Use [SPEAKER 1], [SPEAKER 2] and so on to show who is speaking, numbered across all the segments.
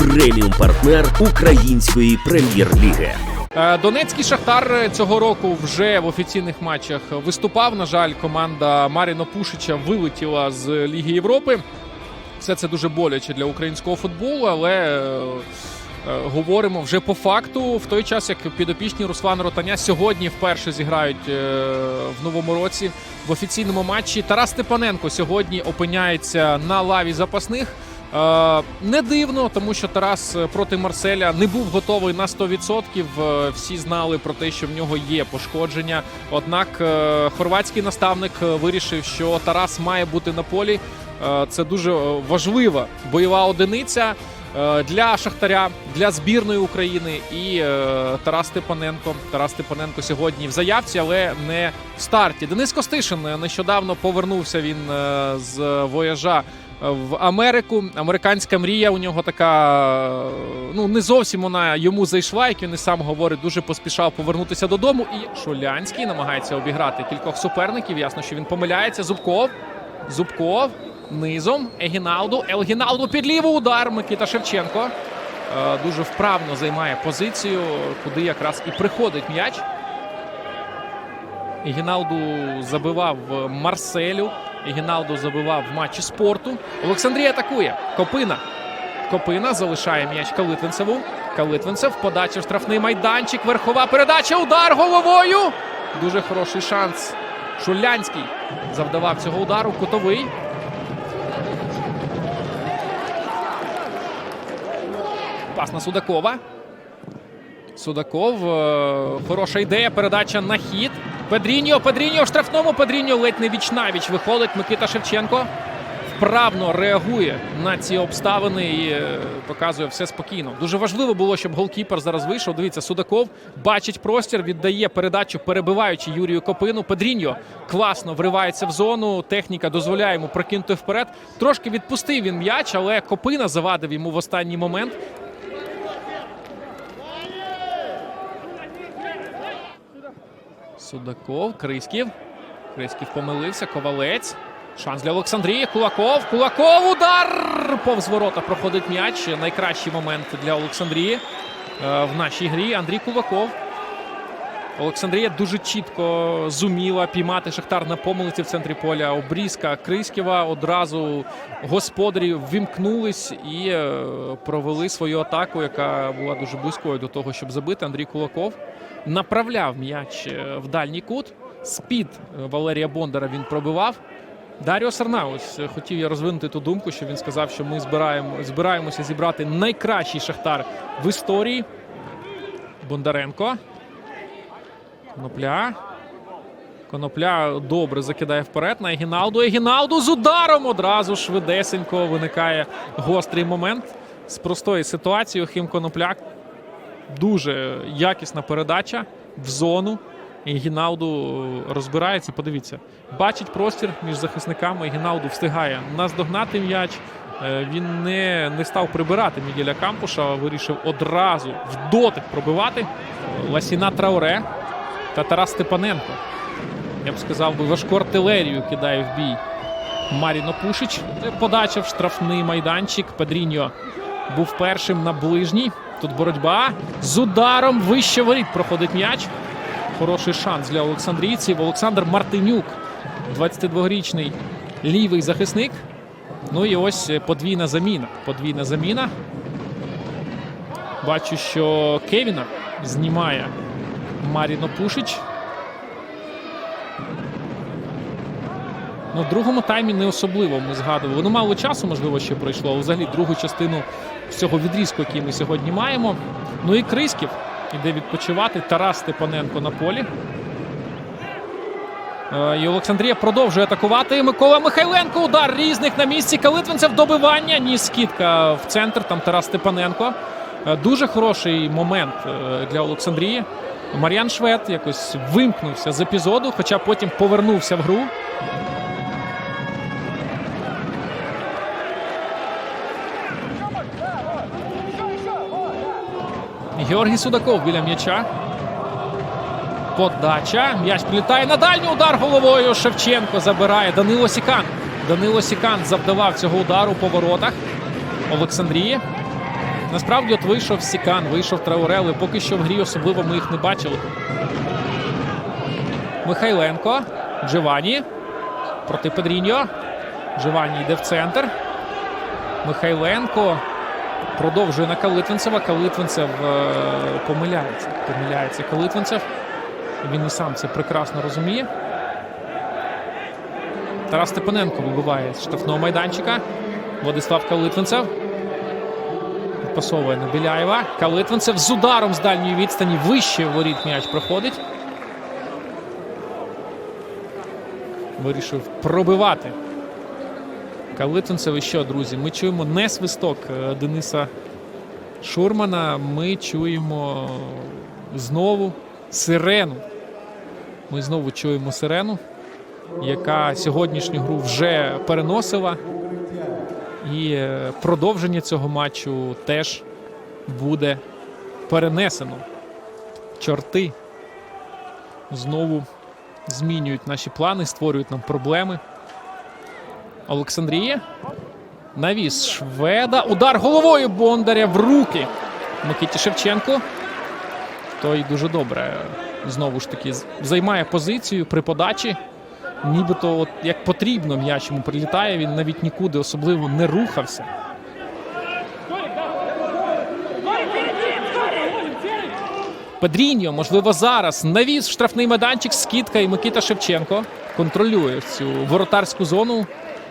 [SPEAKER 1] преміум партнер української прем'єр-ліги.
[SPEAKER 2] Е, Донецький Шахтар цього року вже в офіційних матчах виступав. На жаль, команда Маріно Пушича вилетіла з Ліги Європи. Все це дуже боляче для українського футболу, але е, е, говоримо вже по факту. В той час, як підопічні Руслана Ротаня сьогодні вперше зіграють е, в новому році в офіційному матчі. Тарас Степаненко сьогодні опиняється на лаві запасних. Е, Не дивно, тому що Тарас е, проти Марселя не був готовий на 100%. Е, Всі знали про те, що в нього є пошкодження. Однак хорватський наставник вирішив, що Тарас має бути на полі. Це дуже важлива бойова одиниця для Шахтаря, для збірної України. І Тарас Степаненко. Тарас Степаненко сьогодні в заявці, але не в старті. Денис Костишин нещодавно повернувся він з вояжа в Америку. Американська мрія у нього така. е, Ну не зовсім вона йому зайшла, як він і сам говорить, дуже поспішав повернутися додому. І Шулянський намагається обіграти кількох суперників. Ясно, що він помиляється. Зубков. Зубков низом. Егіналду. Елгіналду під лівий удар. Микита Шевченко. е, Дуже вправно займає позицію, куди якраз і приходить м'яч. Ігіналду забивав Марселю. Ігіналду забивав в матчі спорту. Олександрій атакує. Копина. Копина залишає м'яч Калитвинцеву. Калитвинцев. Подача в штрафний майданчик. Верхова передача. Удар головою. Дуже хороший шанс. Шулянський завдавав цього удару. Кутовий. Пас на Судакова. Судаков. е, Хороша ідея. Передача на хід. Педріньо. Педріньо в штрафному. Педріньо ледь не віч-навіч виходить. Микита Шевченко вправно реагує на ці обставини і е, показує все спокійно. Дуже важливо було, щоб голкіпер зараз вийшов. Дивіться, Судаков бачить простір, віддає передачу, перебиваючи Юрію Копину. Педріньо класно вривається в зону. Техніка дозволяє йому прокинути вперед. Трошки відпустив він м'яч, але Копина завадив йому в останній момент. Судаков, Криськів. Криськів помилився. Ковалець. Шанс для Олександрії. Кулаков. Кулаков. Удар! Повз ворота проходить м'яч. Найкращий момент для Олександрії е, в нашій грі. Андрій Кулаков. Олександрія дуже чітко зуміла піймати Шахтар на помилиці в центрі поля. Обрізка Криськіва одразу господарі ввімкнулись і е, провели свою атаку, яка була дуже близькою до того, щоб забити. Андрій Кулаков направляв м'яч е, в дальній кут. З-під е, Валерія Бондара він пробивав. Даріо Сарнаус хотів я розвинути ту думку, що він сказав, що ми збираємо, збираємося зібрати найкращий шахтар в історії. Бондаренко. Конопля. Конопля добре закидає вперед на Егіналду. Егіналду з ударом одразу швидесенько виникає гострий момент з простої ситуації. Охим Конопляк. Дуже якісна передача в зону. Егіналду розбирається. Подивіться, бачить простір між захисниками. Егіналду встигає наздогнати м'яч. Е, Він не, не став прибирати Мігеля Кампуша, вирішив одразу в дотик пробивати. Ласіна Трауре та Тарас Степаненко. Я б сказав би, важку артилерію кидає в бій. Маріно Пушич. Подача в штрафний майданчик. Педріньо був першим на ближній. Тут боротьба з ударом вище воріт проходить м'яч. Хороший шанс для олександрійців. Олександр Мартинюк, 22-річний лівий захисник. Ну і ось подвійна заміна. Подвійна заміна. Бачу, що Кевіна знімає Маріно Пушич. Ну, в другому таймі не особливо ми згадували. Ну, мало часу, можливо, ще пройшло. але Взагалі, другу частину цього відрізку, який ми сьогодні маємо. Ну і Криськів іде відпочивати. Тарас Степаненко на полі. Е, І Олександрія продовжує атакувати. Микола Михайленко. Удар різних на місці. Калитвинцев добивання. Ні, скидка в центр. Там Тарас Степаненко. Е, Дуже хороший момент е, для Олександрії. Мар'ян Швед якось вимкнувся з епізоду, хоча потім повернувся в гру. Георгій Судаков біля м'яча. Подача. М'яч прилітає на дальній удар головою. Шевченко забирає. Данило Сікан. Данило Сікан завдавав цього удару по воротах Олександрії. Насправді, от вийшов Сікан, вийшов Трауре, але поки що в грі особливо ми їх не бачили. Михайленко, Джовані проти Педріньо. Джовані йде в центр. Михайленко продовжує на Калитвинцева. Калитвинцев е, помиляється. Помиляється Калитвинцев. Він і сам це прекрасно розуміє. Тарас Степаненко вибиває з штрафного майданчика. Владислав Калитвинцев. Підпасовує на Біляєва. Калитвинцев з ударом з дальньої відстані вище воріт м'яч проходить. Вирішив пробивати. Калитвинцев і що, друзі? Ми чуємо не свисток е, Дениса Шурмана. Ми чуємо знову сирену. Ми знову чуємо сирену, яка сьогоднішню гру вже переносила. І е, продовження цього матчу теж буде перенесено. Чорти знову змінюють наші плани, створюють нам проблеми. Олександрія. Навіс Шведа. Удар головою Бондаря в руки. Микиті Шевченко. Той дуже добре знову ж таки займає позицію при подачі. Нібито, от як потрібно, м'яч йому прилітає. Він навіть нікуди особливо не рухався. Педріньо, можливо, зараз навіз штрафний майданчик, скидка і Микита Шевченко контролює цю воротарську зону.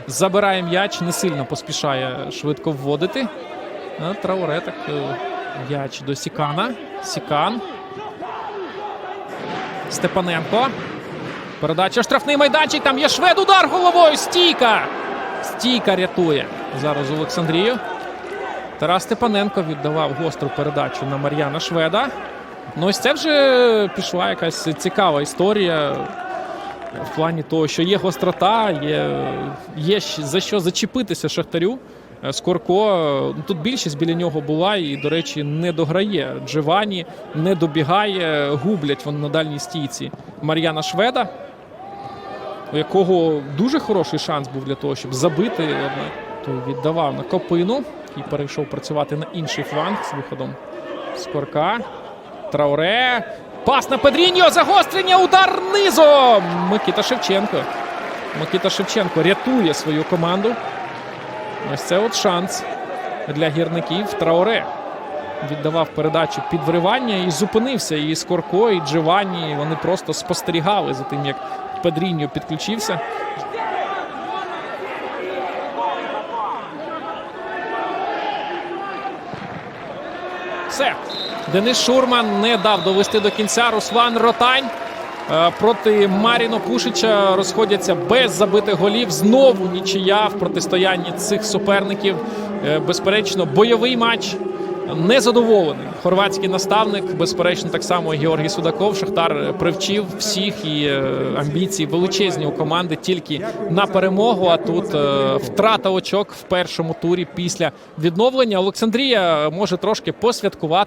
[SPEAKER 2] Забирає м'яч, не сильно поспішає швидко вводити. А Трауре так е, м'яч до Сікана. Сікан. Степаненко. Передача штрафний майданчик. Там є швед. Удар головою. Стійка. Стійка рятує зараз Олександрію. Тарас Степаненко віддавав гостру передачу на Мар'яна Шведа. Ну, ось це вже пішла якась цікава історія в плані того, що є гострота, є, є за що зачепитися Шахтарю. Е, Скорко, ну, тут більшість біля нього була і, до речі, не дограє. Джовані не добігає, гублять вони на дальній стійці Мар'яна Шведа, у якого дуже хороший шанс був для того, щоб забити. Той віддавав на копину і перейшов працювати на інший фланг з виходом Скорка. Трауре. Пас на Педріньо. Загострення. Удар низом. Микита Шевченко. Микита Шевченко рятує свою команду. Ось це от шанс для гірників. Трауре віддавав передачу під вривання і зупинився. І Скорко, і Джованні. Вони просто спостерігали за тим, як Педріньо підключився. Все. Денис Шурман не дав довести до кінця. Руслан Ротань е, проти Маріно Пушича розходяться без забитих голів. Знову нічия в протистоянні цих суперників. Е, Безперечно, бойовий матч. Незадоволений хорватський наставник, безперечно, так само Георгій Судаков. Шахтар привчив всіх і е, амбіції величезні у команди тільки на перемогу. А тут е, втрата очок в першому турі після відновлення. Олександрія може трошки посвяткувати.